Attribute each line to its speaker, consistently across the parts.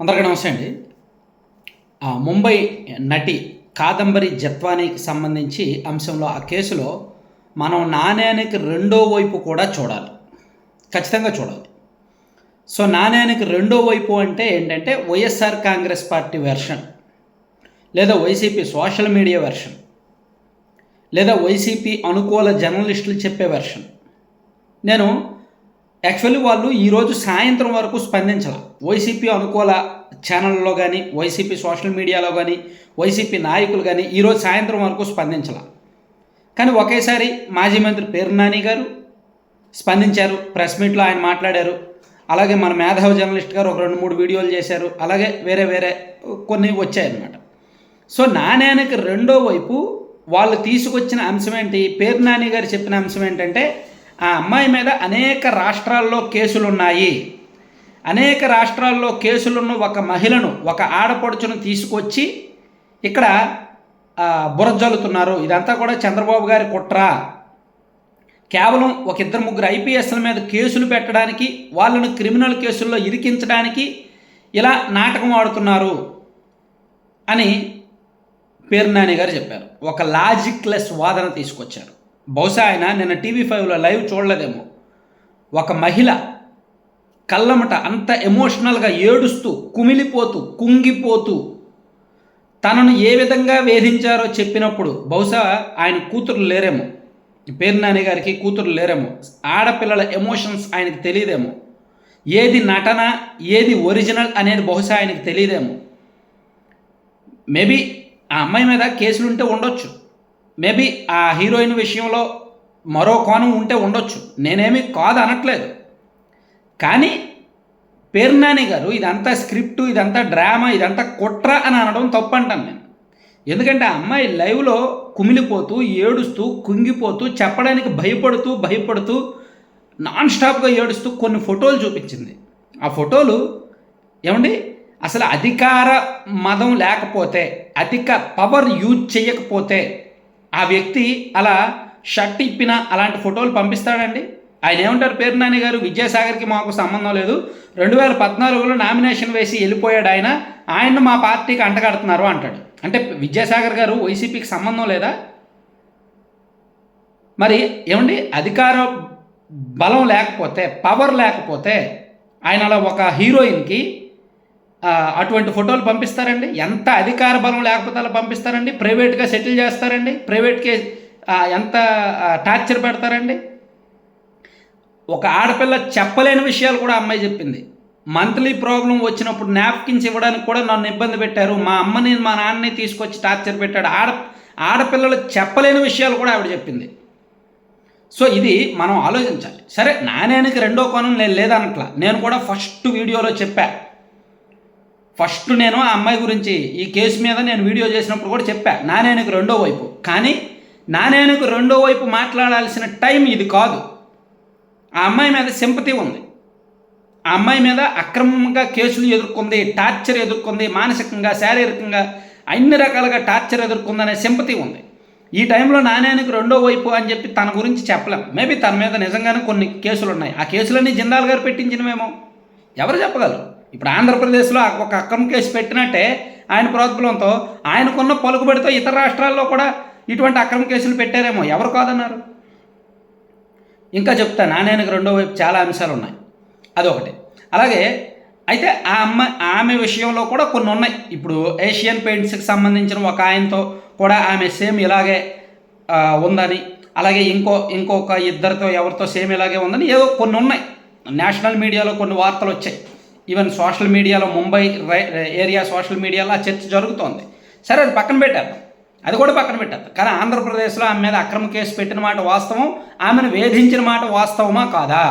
Speaker 1: అందరికీ నమస్తే అండి. ముంబై నటి కాదంబరి జత్వానికి సంబంధించి అంశంలో ఆ కేసులో మనం నాణ్యానికి రెండో వైపు కూడా చూడాలి. ఖచ్చితంగా చూడాలి. సో నాణ్యానికి రెండో వైపు అంటే ఏంటంటే వైఎస్ఆర్ కాంగ్రెస్ పార్టీ వెర్షన్ లేదా వైసీపీ సోషల్ మీడియా వెర్షన్ లేదా వైసీపీ అనుకూల జర్నలిస్టులు చెప్పే వెర్షన్ నేను యాక్చువల్లీ వాళ్ళు ఈరోజు సాయంత్రం వరకు స్పందించాల వైసీపీ అనుకూల ఛానళ్ళలో కానీ వైసీపీ సోషల్ మీడియాలో కానీ వైసీపీ నాయకులు కానీ ఈరోజు సాయంత్రం వరకు స్పందించాల. కానీ ఒకేసారి మాజీ మంత్రి పేరు నాని గారు స్పందించారు ప్రెస్ మీట్లో ఆయన మాట్లాడారు. అలాగే మన మేధావ జర్నలిస్ట్ గారు ఒక రెండు మూడు వీడియోలు చేశారు. అలాగే వేరే వేరే కొన్ని వచ్చాయన్నమాట. సో నాణ్యానికి రెండో వైపు వాళ్ళు తీసుకొచ్చిన అంశం ఏంటి? పేరు నాని గారు చెప్పిన అంశం ఏంటంటే ఆ అమ్మాయి మీద అనేక రాష్ట్రాల్లో కేసులు ఉన్నాయి అనేక రాష్ట్రాల్లో కేసులున్న ఒక మహిళను ఒక ఆడపడుచును తీసుకొచ్చి ఇక్కడ బురజల్లుతున్నారు ఇదంతా కూడా చంద్రబాబు గారి కుట్ర. కేవలం ఒక ఇద్దరు ముగ్గురు ఐపీఎస్ల మీద కేసులు పెట్టడానికి వాళ్ళను క్రిమినల్ కేసుల్లో ఇరికించడానికి ఇలా నాటకం ఆడుతున్నారు అని పేరు నాని గారు చెప్పారు. ఒక లాజిక్లెస్ వాదన తీసుకొచ్చారు. బహుశా ఆయన నిన్న టీవీ ఫైవ్లో లైవ్ చూడలేదేమో. ఒక మహిళ కళ్ళమట అంత ఎమోషనల్గా ఏడుస్తూ కుమిలిపోతూ కుంగిపోతూ తనను ఏ విధంగా వేధించారో చెప్పినప్పుడు బహుశా ఆయన కూతురు లేరేమో. పేరు నాని గారికి కూతురు లేరేమో. ఆడపిల్లల ఎమోషన్స్ ఆయనకి తెలియదేమో. ఏది నటన ఏది ఒరిజినల్ అనేది బహుశా ఆయనకి తెలియదేమో. మేబీ ఆ అమ్మాయి మీద కేసులు ఉంటే ఉండొచ్చు. మేబీ ఆ హీరోయిన్ విషయంలో మరో కోణం ఉంటే ఉండొచ్చు. నేనేమి కాదు అనట్లేదు కానీ పేర్నాని గారు ఇదంతా స్క్రిప్ట్ ఇదంతా డ్రామా ఇదంతా కుట్ర అని అనడం తప్పు అంటాను నేను. ఎందుకంటే ఆ అమ్మాయి లైవ్లో కుమిలిపోతూ ఏడుస్తూ కుంగిపోతూ చెప్పడానికి భయపడుతూ భయపడుతూ నాన్ స్టాప్గా ఏడుస్తూ కొన్ని ఫోటోలు చూపించింది. ఆ ఫోటోలు ఏమండి? అసలు అధికార మదం లేకపోతే అధిక పవర్ యూజ్ చేయకపోతే ఆ వ్యక్తి అలా షర్ట్ ఇప్పిన అలాంటి ఫోటోలు పంపిస్తాడండి. ఆయన ఏమంటారు? పేరు నాని గారు విద్యాసాగర్కి మాకు సంబంధం లేదు. రెండు వేల పద్నాలుగులో నామినేషన్ వేసి వెళ్ళిపోయాడు ఆయన. ఆయన్ను మా పార్టీకి అంటగడుతున్నారు అంటాడు. అంటే విద్యాసాగర్ గారు వైసీపీకి సంబంధం లేదా? మరి ఏమండి? అధికార బలం లేకపోతే పవర్ లేకపోతే ఆయన అలా ఒక హీరోయిన్కి అటువంటి ఫోటోలు పంపిస్తారండి? ఎంత అధికార బలం లేకపోతే అలా పంపిస్తారండి? ప్రైవేట్గా సెటిల్ చేస్తారండి? ప్రైవేట్కి ఎంత టార్చర్ పెడతారండి? ఒక ఆడపిల్ల చెప్పలేని విషయాలు కూడా అమ్మాయి చెప్పింది. మంత్లీ ప్రాబ్లం వచ్చినప్పుడు నాప్కిన్స్ ఇవ్వడానికి కూడా నన్ను ఇబ్బంది పెట్టారు. మా అమ్మని మా నాన్నని తీసుకొచ్చి టార్చర్ పెట్టాడు. ఆడ ఆడపిల్లలు చెప్పలేని విషయాలు కూడా ఆవిడ చెప్పింది. సో ఇది మనం ఆలోచించాలి. సరే నాణ్యానికి రెండో కోణం నేను లేదనట్లా. నేను కూడా ఫస్ట్ వీడియోలో చెప్పాను ఫస్ట్ నేను ఆ అమ్మాయి గురించి ఈ కేసు మీద నేను వీడియో చేసినప్పుడు కూడా చెప్పా నానేనకు రెండో వైపు. కానీ నానేనకు రెండో వైపు మాట్లాడాల్సిన టైం ఇది కాదు. ఆ అమ్మాయి మీద సింపతి ఉంది. ఆ అమ్మాయి మీద అక్రమంగా కేసులు ఎదుర్కొంది టార్చర్ ఎదుర్కొంది మానసికంగా శారీరకంగా అన్ని రకాలుగా టార్చర్ ఎదుర్కొందనే సింపతి ఉంది. ఈ టైంలో నాణ్యానికి రెండో వైపు అని చెప్పి తన గురించి చెప్పలేం. మేబీ తన మీద నిజంగానే కొన్ని కేసులు ఉన్నాయి ఆ కేసులన్నీ జిందాల్ గారు పెట్టించినవేమో. ఎవరు చెప్పగలరు? ఇప్పుడు ఆంధ్రప్రదేశ్లో ఒక అక్రమ కేసు పెట్టినట్టే ఆయన ప్రోద్బలంతో ఆయనకున్న పలుకుబడితో ఇతర రాష్ట్రాల్లో కూడా ఇటువంటి అక్రమ కేసులు పెట్టారేమో. ఎవరు కాదన్నారు? ఇంకా చెప్తా నాణ్యానికి రెండో వైపు చాలా అంశాలు ఉన్నాయి. అదొకటి. అలాగే అయితే ఆ అమ్మ ఆమె విషయంలో కూడా కొన్ని ఉన్నాయి. ఇప్పుడు ఏషియన్ పెయింట్స్కి సంబంధించిన ఒక ఆయనతో కూడా ఆమె సేమ్ ఇలాగే ఉందని అలాగే ఇంకో ఇంకొక ఇద్దరితో ఎవరితో సేమ్ ఇలాగే ఉందని ఏదో కొన్ని ఉన్నాయి. నేషనల్ మీడియాలో కొన్ని వార్తలు వచ్చాయి. ఈవెన్ సోషల్ మీడియాలో ముంబై ఏరియా సోషల్ మీడియాలో ఆ చర్చ జరుగుతోంది. సరే అది పక్కన పెట్టారు అది కూడా పక్కన పెట్టారు కానీ ఆంధ్రప్రదేశ్లో ఆమె మీద అక్రమ కేసు పెట్టిన మాట వాస్తవం ఆమెను వేధించిన మాట వాస్తవమా కాదా?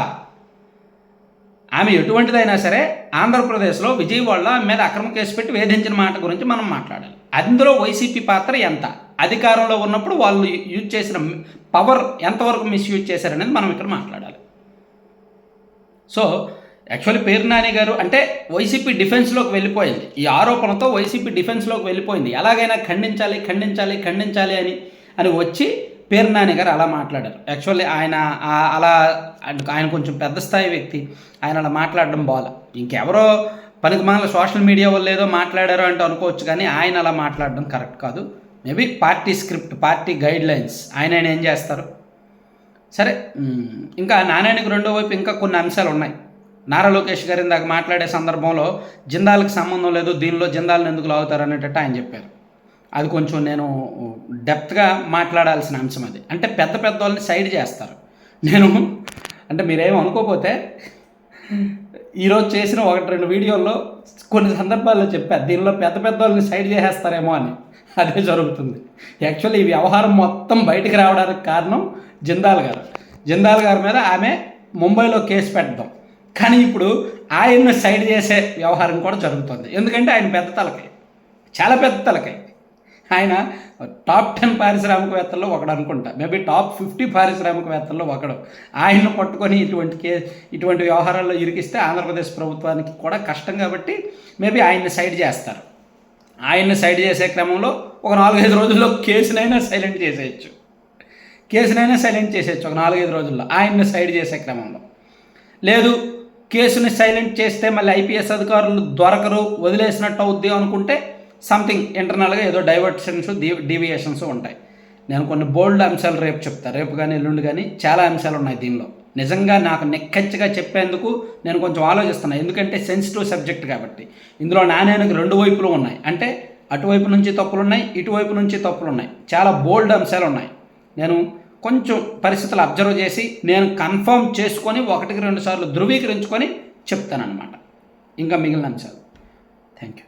Speaker 1: ఆమె ఎటువంటిదైనా సరే ఆంధ్రప్రదేశ్లో విజయవాడలో ఆమె మీద అక్రమ కేసు పెట్టి వేధించిన మాట గురించి మనం మాట్లాడాలి. అందులో వైసీపీ పాత్ర ఎంత? అధికారంలో ఉన్నప్పుడు వాళ్ళు యూజ్ చేసిన పవర్ ఎంతవరకు మిస్యూజ్ చేశారనేది మనం ఇక్కడ మాట్లాడాలి. సో యాక్చువల్లీ పేరు నాని గారు అంటే వైసీపీ డిఫెన్స్లోకి వెళ్ళిపోయింది. ఈ ఆరోపణతో వైసీపీ డిఫెన్స్లోకి వెళ్ళిపోయింది. ఎలాగైనా ఖండించాలి ఖండించాలి ఖండించాలి అని అని వచ్చి పేరు నాని గారు అలా మాట్లాడారు. యాక్చువల్లీ ఆయన అలా ఆయన కొంచెం పెద్ద స్థాయి వ్యక్తి. ఆయన అలా మాట్లాడడం బాగా ఇంకెవరో పనికిమాల సోషల్ మీడియా వాళ్ళు ఏదో మాట్లాడారు అంటే అనుకోవచ్చు కానీ ఆయన అలా మాట్లాడడం కరెక్ట్ కాదు. Maybe party script party guidelines ఆయన ఆయన ఏం చేస్తారు? సరే ఇంకా నాణ్యానికి రెండో వైపు ఇంకా కొన్ని అంశాలు ఉన్నాయి. నారా లోకేష్ గారు ఇందాక మాట్లాడే సందర్భంలో జిందాలకు సంబంధం లేదు దీనిలో జిందాలను ఎందుకు లాగుతారు అనేటట్టు ఆయన చెప్పారు. అది కొంచెం నేను డెప్త్గా మాట్లాడాల్సిన అంశం అది. అంటే పెద్ద పెద్ద వాళ్ళని సైడ్ చేస్తారు. నేను అంటే మీరేం అనుకోకపోతే ఈరోజు చేసిన ఒకటి రెండు వీడియోల్లో కొన్ని సందర్భాల్లో చెప్పారు దీనిలో పెద్ద పెద్ద వాళ్ళని సైడ్ చేసేస్తారేమో అని. అదే జరుగుతుంది. యాక్చువల్లీ ఈ వ్యవహారం మొత్తం బయటికి రావడానికి కారణం జిందాల్ గారు. జిందాల్ గారి మీద ఆమె ముంబైలో కేసు పెట్టడం. కానీ ఇప్పుడు ఆయన్ని సైడ్ చేసే వ్యవహారం కూడా జరుగుతుంది. ఎందుకంటే ఆయన పెద్ద తలకాయ చాలా పెద్ద తలకాయ ఆయన టాప్ టెన్ పారిశ్రామికవేత్తల్లో ఒకడు అనుకుంటా. మేబీ టాప్ ఫిఫ్టీ పారిశ్రామికవేత్తల్లో ఒకడు. ఆయన్ను పట్టుకొని ఇటువంటి కే ఇటువంటి వ్యవహారాల్లో ఇరికిస్తే ఆంధ్రప్రదేశ్ ప్రభుత్వానికి కూడా కష్టం కాబట్టి మేబీ ఆయన్ని సైడ్ చేస్తారు. ఆయన్ని సైడ్ చేసే క్రమంలో ఒక నాలుగైదు రోజుల్లో కేసునైనా సైలెంట్ చేసేయచ్చు. కేసునైనా సైలెంట్ చేసేయచ్చు ఒక నాలుగైదు రోజుల్లో ఆయన్ని సైడ్ చేసే క్రమంలో. లేదు కేసుని సైలెంట్ చేస్తే మళ్ళీ ఐపీఎస్ అధికారులు దొరకరు వదిలేసినట్టు అవుద్ది అనుకుంటే సంథింగ్ ఇంటర్నల్గా ఏదో డైవర్షన్స్ డీవియేషన్స్ ఉంటాయి. నేను కొన్ని బోల్డ్ అంశాలు రేపు చెప్తాను రేపు కానీ ఎల్లుండి కానీ చాలా అంశాలు ఉన్నాయి దీనిలో. నిజంగా నాకు నెక్కచ్చిగా చెప్పేందుకు నేను కొంచెం ఆలోచిస్తున్నాను ఎందుకంటే సెన్సిటివ్ సబ్జెక్ట్ కాబట్టి. ఇందులో నాణ్యానికి రెండు వైపులు ఉన్నాయి. అంటే అటువైపు నుంచి తప్పులు ఉన్నాయి ఇటువైపు నుంచి తప్పులు ఉన్నాయి చాలా బోల్డ్ అంశాలు ఉన్నాయి. నేను కొంచెం పరిస్థితులు అబ్జర్వ్ చేసి నేను కన్ఫర్మ్ చేసుకొని ఒకటికి రెండు సార్లు ధృవీకరించుకొని చెప్తానన్నమాట. ఇంకా మిగిలిన అంశాలు థ్యాంక్ యూ